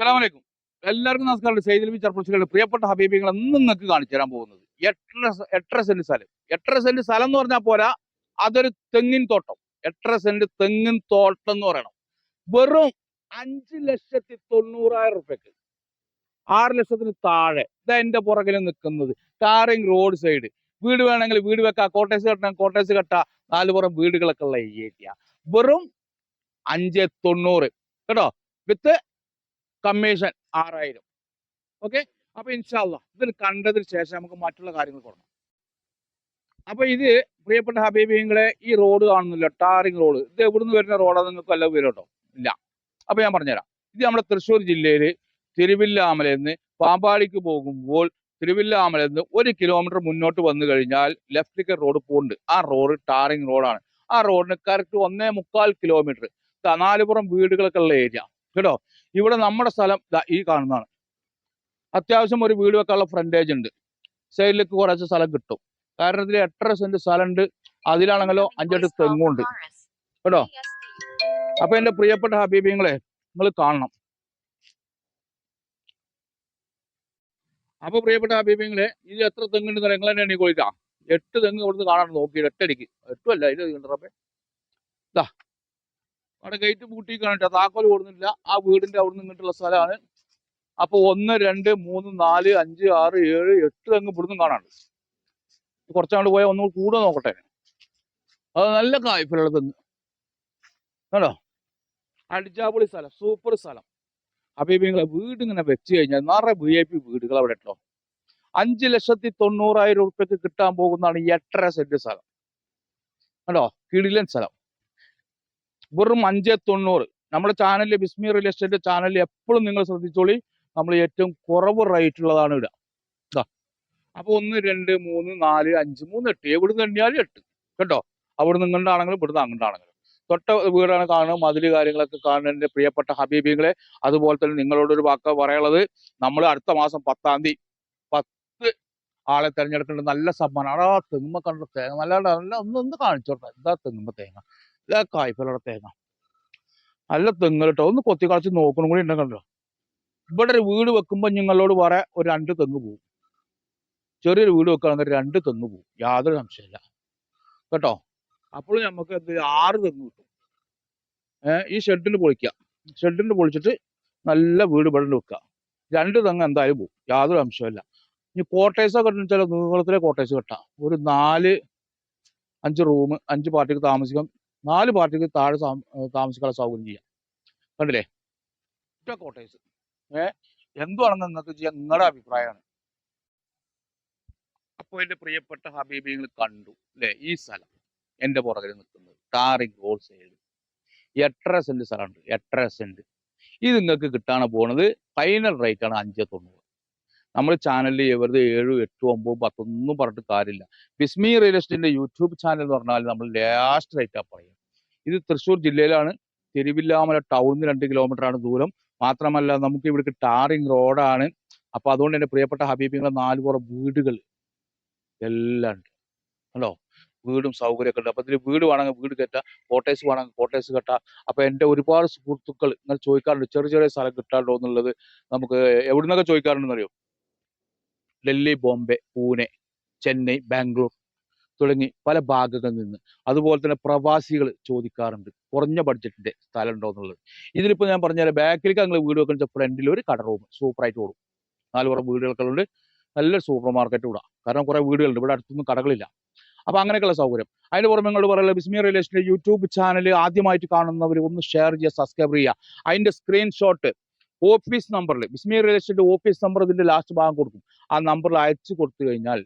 അസ്സലാമലൈക്കും എല്ലാവർക്കും നമസ്കാരം സൈദിൽ ചർപ്പുകളുടെ പ്രിയപ്പെട്ട ഹബീബികൾ ഇന്ന് നിങ്ങൾക്ക് കാണിച്ചു തരാൻ പോകുന്നത് എട്ടര എട്ടര സെന്റ് സ്ഥലം. എട്ടര സെന്റ് സ്ഥലം എന്ന് പറഞ്ഞാൽ പോരാ അതൊരു തെങ്ങിൻ തോട്ടം. എട്ടര സെന്റ് തെങ്ങിൻ തോട്ടം എന്ന് പറയണം. വെറും അഞ്ച് ലക്ഷത്തി തൊണ്ണൂറായിരം റുപ്യക്ക്. ആറ് ലക്ഷത്തിന് താഴെ. ഇതാ എന്റെ പുറകിൽ നിൽക്കുന്നത്. Tarring road side. വീട് വേണമെങ്കിൽ വീട് വെക്കാം. കോട്ടേഴ്സ് കെട്ടണം കോട്ടേഴ്സ് കെട്ടാം. നാലുപുറം വീടുകളൊക്കെ ഉള്ള ഏരിയ. വെറും അഞ്ച് തൊണ്ണൂറ്. കേട്ടോ? വിത്ത് കമ്മീഷൻ ആറായിരം. ഓക്കെ? അപ്പൊ ഇൻഷാല്ല ഇതിൽ കണ്ടതിന് ശേഷം നമുക്ക് മറ്റുള്ള കാര്യങ്ങൾ തുടങ്ങാം. അപ്പൊ ഇത് പ്രിയപ്പെട്ട ഹബീബിങ്ങളെ ഈ റോഡ് കാണുന്നില്ല ടാറിംഗ് റോഡ്. ഇത് എവിടുന്ന് വരുന്ന റോഡാ നിങ്ങൾക്ക് വല്ല വരുട്ടോ ഇല്ല. അപ്പൊ ഞാൻ പറഞ്ഞുതരാം. ഇത് നമ്മുടെ തൃശ്ശൂർ ജില്ലയിൽ തിരുവില്ലാമലയിൽ നിന്ന് പാമ്പാടിക്ക് പോകുമ്പോൾ തിരുവില്ലാമലയിൽ നിന്ന് ഒരു കിലോമീറ്റർ മുന്നോട്ട് വന്നു കഴിഞ്ഞാൽ ലെഫ്റ്റിലേക്ക് റോഡ് പോകുന്നുണ്ട് ആ റോഡ് ടാറിങ് റോഡാണ് ആ റോഡിന് കറക്റ്റ് ഒന്നേ മുക്കാൽ കിലോമീറ്റർ നാലുപുറം വീടുകളൊക്കെ ഉള്ള ഏരിയ കേട്ടോ? ഇവിടെ നമ്മുടെ സ്ഥലം ഈ കാണുന്നതാണ്. അത്യാവശ്യം ഒരു വീട് വെക്കാനുള്ള ഫ്രണ്ടേജ് ഉണ്ട്. സൈഡിലേക്ക് കുറച്ച് സ്ഥലം കിട്ടും. കാരണം ഇതിൽ എട്ടര സെന്റ് സ്ഥലം ഉണ്ട് അതിലാണെങ്കിലോ അഞ്ചെട്ട് തെങ്ങുണ്ട്. കേട്ടോ? അപ്പൊ എന്റെ പ്രിയപ്പെട്ട ഹബീബിങ്ങളെ നിങ്ങൾ കാണണം. അപ്പൊ പ്രിയപ്പെട്ട ഹബീബിങ്ങളെ ഇത് എത്ര തെങ്ങുണ്ട് നിങ്ങൾ എണ്ണി കൊള്ളിക്കാം എട്ട് തെങ്ങ് ഇവിടുന്ന് കാണാൻ നോക്കി എട്ടടിക്ക്. എട്ടുമല്ല ഇത് കണ്ടപ്പേ ഇതാ അവിടെ ഗേറ്റ് പൂട്ടി കാണിട്ട താക്കോൽ കൊടുന്നില്ല ആ വീടിന്റെ അവിടെ നിന്നിട്ടുള്ള സ്ഥലമാണ്. അപ്പൊ ഒന്ന് രണ്ട് മൂന്ന് നാല് അഞ്ച് ആറ് ഏഴ് എട്ട് അങ്ങ് ഇവിടുന്ന് കാണാണ്ട് കുറച്ചങ്ങോട്ട് പോയാൽ ഒന്നും കൂടെ നോക്കട്ടെ. അത് നല്ല കായ്ഫലുള്ള തെങ്ങ് കേട്ടോ അടിച്ചാപൊളി സ്ഥലം. സൂപ്പർ സ്ഥലം. അപ്പൊ നിങ്ങളെ വീട് ഇങ്ങനെ വെച്ച് കഴിഞ്ഞാൽ നിറയെ വി ഐ പി വീടുകൾ അവിടെ ഇട്ടോ അഞ്ച് ലക്ഷത്തി തൊണ്ണൂറായിരം ഉറുപ്പ്യക്ക് കിട്ടാൻ പോകുന്നതാണ് ഈ എട്ടര സെന്റ് സ്ഥലം. കേട്ടോ കിടിലൻ സ്ഥലം. വെറും അഞ്ച് തൊണ്ണൂറ്. നമ്മുടെ ചാനലിൽ ബിസ്മി റിയൽ എസ്റ്റേറ്റ് ചാനലിൽ എപ്പോഴും നിങ്ങൾ ശ്രദ്ധിച്ചോളി നമ്മൾ ഏറ്റവും കുറവ് റേറ്റ് ഉള്ളതാണ് ഇടുക. അപ്പൊ ഒന്ന് രണ്ട് മൂന്ന് നാല് അഞ്ച് മൂന്ന് എട്ട്. എവിടുന്ന് എണ്ണിയാലും എട്ട്. കേട്ടോ? അവിടെ ഇങ്ങോട്ടാണെങ്കിലും ഇവിടുന്ന് അങ്ങോട്ടാണെങ്കിലും തൊട്ട വീടാണ് കാണുന്നത് മതിൽ കാര്യങ്ങളൊക്കെ കാണുന്ന എന്റെ പ്രിയപ്പെട്ട ഹബീബികളെ. അതുപോലെ തന്നെ നിങ്ങളോട് ഒരു വാക്ക് പറയാനുള്ളത് നമ്മൾ അടുത്ത മാസം പത്താം തീയതി പത്ത് ആളെ തെരഞ്ഞെടുക്കേണ്ട നല്ല സമ്മാനം. ആ തെങ്ങുമ്മ കണ്ട തേങ്ങ. നല്ല നല്ല ഒന്ന് ഒന്ന് കാണിച്ചോട്ടെ. എന്താ തെങ്ങുമ്മ തേങ്ങ? ഇതാ കായ്ഫലോടെ തേങ്ങ. നല്ല തെങ്ങ് കേട്ടോ ഒന്ന് കൊത്തി കളിച്ച് നോക്കണം കൂടി ഉണ്ടെങ്കിലോ ഇവിടെ ഒരു വീട് വെക്കുമ്പോൾ നിങ്ങളോട് വേറെ ഒരു രണ്ട് തെങ്ങ് പോകും ചെറിയൊരു വീട് വെക്കുകയാണെങ്കിൽ രണ്ട് തെങ്ങ് പോകും യാതൊരു സംശയമില്ല കേട്ടോ? അപ്പോൾ നമുക്ക് എന്ത് ആറ് തെങ്ങ് കിട്ടും. ഈ ഷെഡിൽ പൊളിക്കുക ഷെഡിൽ പൊളിച്ചിട്ട് നല്ല വീട് ഇവിടെ വെക്കുക രണ്ട് തെങ്ങ് എന്തായാലും പോകും യാതൊരു സംശയമില്ല ഇനി കോട്ടേഴ്സ് ഒക്കെ വെച്ചാൽ നീളത്തിലെ കോട്ടേഴ്സ് കെട്ടാം. ഒരു നാല് അഞ്ച് റൂം അഞ്ച് പാർട്ടിക്ക് താമസിക്കാം. നാല് പാർട്ടിക്ക് താഴെ താമസിക്കാനുള്ള സൗകര്യം ചെയ്യാം. കണ്ടില്ലേ? ഒറ്റ കോട്ടേഴ്സ് ഏ എന്തുവാണെന്ന് നിങ്ങൾക്ക് ചെയ്യാൻ നിങ്ങളുടെ അഭിപ്രായമാണ്. അപ്പോൾ എന്റെ പ്രിയപ്പെട്ട ഹബീബിങ്ങൾ കണ്ടു അല്ലേ? ഈ സ്ഥലം എന്റെ പുറകിൽ നിൽക്കുന്നത് ടാറിങ് റോഡ് സൈഡ് എട്ടര സെന്റ് സ്ഥലമുണ്ട് എട്ടര സെന്റ് ഇത് നിങ്ങൾക്ക് കിട്ടാണ് പോണത് ഫൈനൽ റേറ്റ് ആണ് അഞ്ച് തൊണ്ണൂറ്. നമ്മൾ ചാനലിൽ വെറുതെ ഏഴും എട്ടും ഒമ്പതും പത്തൊന്നും പറഞ്ഞിട്ട് കാര്യമില്ല. ബിസ്മി റിയൽ എസ്റ്റേറ്റിന്റെ യൂട്യൂബ് ചാനൽ എന്ന് പറഞ്ഞാൽ നമ്മൾ ലാസ്റ്റ് റേറ്റാണ് പറയുക. ഇത് തൃശ്ശൂർ ജില്ലയിലാണ്. തിരുവില്ലാമല ടൗണിൽ രണ്ട് കിലോമീറ്റർ ആണ് ദൂരം. മാത്രമല്ല നമുക്ക് ഇവിടേക്ക് ടാറിങ് റോഡാണ് അപ്പൊ അതുകൊണ്ട് തന്നെ പ്രിയപ്പെട്ട ഹബീബിങ്ങളെ നാല് പുറം വീടുകൾ എല്ലാം ഉണ്ട്. കണ്ടോ? വീടും സൗകര്യമൊക്കെ ഉണ്ട്. അപ്പൊ ഇതിൽ വീട് വേണമെങ്കിൽ വീട് കെട്ടാം കോട്ടേഴ്സ് വേണമെങ്കിൽ കോട്ടേഴ്സ് കെട്ടാം അപ്പൊ എന്റെ ഒരുപാട് സുഹൃത്തുക്കൾ നിങ്ങൾ ചോദിക്കാറുണ്ട് ചെറിയ ചെറിയ സ്ഥലം കിട്ടാറുണ്ടോ എന്നുള്ളത് നമുക്ക് എവിടുന്നൊക്കെ ചോദിക്കാറുണ്ടെന്ന് അറിയോ ഡൽഹി ബോംബെ പൂനെ ചെന്നൈ ബാംഗ്ലൂർ തുടങ്ങി പല ഭാഗങ്ങളിൽ നിന്ന്. അതുപോലെ തന്നെ പ്രവാസികൾ ചോദിക്കാറുണ്ട്. കുറഞ്ഞ ബഡ്ജറ്റിന്റെ സ്ഥലം ഉണ്ടോ എന്നുള്ളത്. ഇതിലിപ്പോ ഞാൻ പറഞ്ഞാൽ ബാക്കിലേക്ക് നിങ്ങൾ വീട് വെക്കുന്ന ഫ്രണ്ടിൽ ഒരു കട റൂം സൂപ്പറായിട്ട് ഓടും. നാല് കുറേ വീടുകളൊക്കെ ഉണ്ട് നല്ലൊരു സൂപ്പർ മാർക്കറ്റ് കൂടാ കാരണം കുറേ വീടുകളുണ്ട്. ഇവിടെ അടുത്തൊന്നും കടകളില്ല. അപ്പോൾ അങ്ങനെയൊക്കെയുള്ള സൗകര്യം. അതിന് പുറമെ നിങ്ങൾ പറയുന്നത് ബിസ്മി റിലേഷന്റെ യൂട്യൂബ് ചാനൽ ആദ്യമായിട്ട് കാണുന്നവർ ഒന്ന് ഷെയർ ചെയ്യുക സബ്സ്ക്രൈബ് ചെയ്യുക. അതിന്റെ സ്ക്രീൻഷോട്ട് ഓഫീസ് നമ്പറിൽ ബിസ്മി റിലേഷന്റെ ഓഫീസ് നമ്പർ ഇതിന്റെ ലാസ്റ്റ് ഭാഗം കൊടുക്കും. ആ നമ്പറിൽ അയച്ചു കൊടുത്തു കഴിഞ്ഞാൽ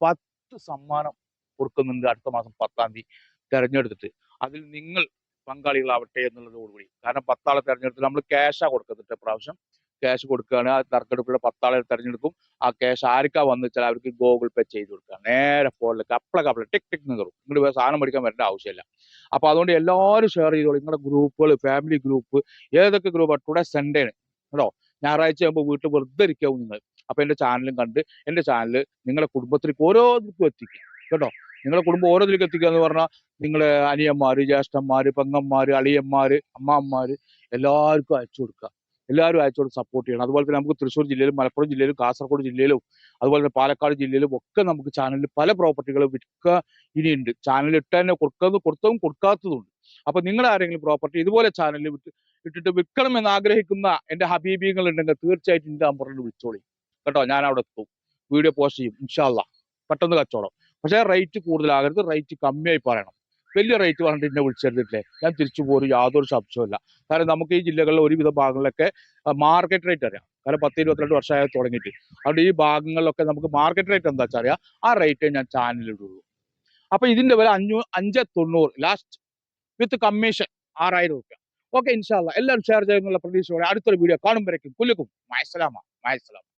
പത്ത് സമ്മാനം കൊടുക്കുന്നുണ്ട് അടുത്ത മാസം പത്താം തീയതി തെരഞ്ഞെടുത്തിട്ട്. അതിൽ നിങ്ങൾ പങ്കാളികളാവട്ടെ എന്നുള്ളതോടുകൂടി. കാരണം പത്താളെ തിരഞ്ഞെടുത്ത് നമ്മൾ ക്യാഷാ കൊടുക്കുന്നുണ്ട് പ്രാവശ്യം ക്യാഷ് കൊടുക്കുകയാണ്. ആ നറുക്കെടുപ്പിലൂടെ പത്താളെ തിരഞ്ഞെടുക്കും. ആ ക്യാഷ് ആർക്കാ വന്നു വെച്ചാൽ അവർക്ക് ഗൂഗിൾ പേ ചെയ്ത് കൊടുക്കുക. നേരെ ഫോണിലേക്ക് കപ്പള കപ്പള ടിക് ടിക് എന്ന് നിങ്ങൾ നിങ്ങൾ സാധനം മേടിക്കാൻ വരേണ്ട ആവശ്യമില്ല. അപ്പോൾ അതുകൊണ്ട് എല്ലാവരും ഷെയർ ചെയ്തോളൂ. നിങ്ങളുടെ ഗ്രൂപ്പുകൾ ഫാമിലി ഗ്രൂപ്പ് ഏതൊക്കെ ഗ്രൂപ്പ് ടുഡേ സൺഡേ കേട്ടോ? ഞായറാഴ്ച ആകുമ്പോൾ വീട്ടിൽ വെറുതെ ഇരിക്കാവും നിങ്ങൾ. അപ്പൊ എന്റെ ചാനലും കണ്ട് എന്റെ ചാനൽ നിങ്ങളെ കുടുംബത്തിലേക്ക് ഓരോരുത്തർക്കും എത്തിക്കുക കേട്ടോ? നിങ്ങളുടെ കുടുംബം ഓരോരുത്തർക്കും എത്തിക്കുക എന്ന് പറഞ്ഞാൽ നിങ്ങളെ അനിയന്മാര് ജ്യേഷ്ഠന്മാര് പെങ്ങന്മാര് അളിയന്മാര് അമ്മാമ്മമാര് എല്ലാവർക്കും അയച്ചു കൊടുക്കുക. എല്ലാവരും അയച്ചോട് സപ്പോർട്ട് ചെയ്യണം. അതുപോലെ തന്നെ നമുക്ക് തൃശ്ശൂർ ജില്ലയിലും മലപ്പുറം ജില്ലയിലും കാസർഗോഡ് ജില്ലയിലും അതുപോലെ തന്നെ പാലക്കാട് ജില്ലയിലും ഒക്കെ നമുക്ക് ചാനലിൽ പല പ്രോപ്പർട്ടികളും വിൽക്കുക ഇനിയുണ്ട്. ചാനൽ ഇട്ട് തന്നെ കൊടുക്കുന്നത് കൊടുത്തതും കൊടുക്കാത്തതുണ്ട് അപ്പൊ നിങ്ങൾ ആരെങ്കിലും പ്രോപ്പർട്ടി ഇതുപോലെ ചാനലിൽ വിട്ട് ഇട്ടിട്ട് വിൽക്കണം എന്ന് ആഗ്രഹിക്കുന്ന എന്റെ ഹബീബികൾ ഉണ്ടെങ്കിൽ തീർച്ചയായിട്ടും എന്റെ നമ്പറിൽ വിളിച്ചോളി. കേട്ടോ ഞാൻ അവിടെ എത്തും. വീഡിയോ പോസ്റ്റ് ചെയ്യും ഇൻഷാല്ല പെട്ടെന്ന് കച്ചവടം. പക്ഷേ റേറ്റ് കൂടുതലാകരുത് റേറ്റ് കമ്മിയായി പറയണം. വലിയ റേറ്റ് പറഞ്ഞിട്ട് എന്നെ വിളിച്ചെടുത്തിട്ടില്ലേ ഞാൻ തിരിച്ചു പോരും യാതൊരു സംശയമില്ല കാരണം നമുക്ക് ഈ ജില്ലകളിലെ ഒരുവിധ ഭാഗങ്ങളിലൊക്കെ മാർക്കറ്റ് റേറ്റ് അറിയാം. കാരണം പത്ത് ഇരുപത്തിരണ്ട് വർഷമായി തുടങ്ങിയിട്ട്. അതുകൊണ്ട് ഈ ഭാഗങ്ങളിലൊക്കെ നമുക്ക് മാർക്കറ്റ് റേറ്റ് എന്താ വെച്ചാൽ അറിയാം? ആ റേറ്റേ ഞാൻ ചാനലിൽ ഇടുള്ളൂ. അപ്പൊ ഇതിന്റെ വില അഞ്ഞൂ അഞ്ച് തൊണ്ണൂറ്. ലാസ്റ്റ് വിത്ത് കമ്മീഷൻ ആറായിരം റുപ്യ. ഓക്കെ ഇൻഷാല്ല എല്ലാവരും ഷെയർ ചെയ്യുന്നുള്ള പ്രതീക്ഷയോടെ അടുത്തൊരു വീഡിയോ കാണുമ്പോഴേക്കും കുല്ലുക്കും മയസലാമ മയസലാം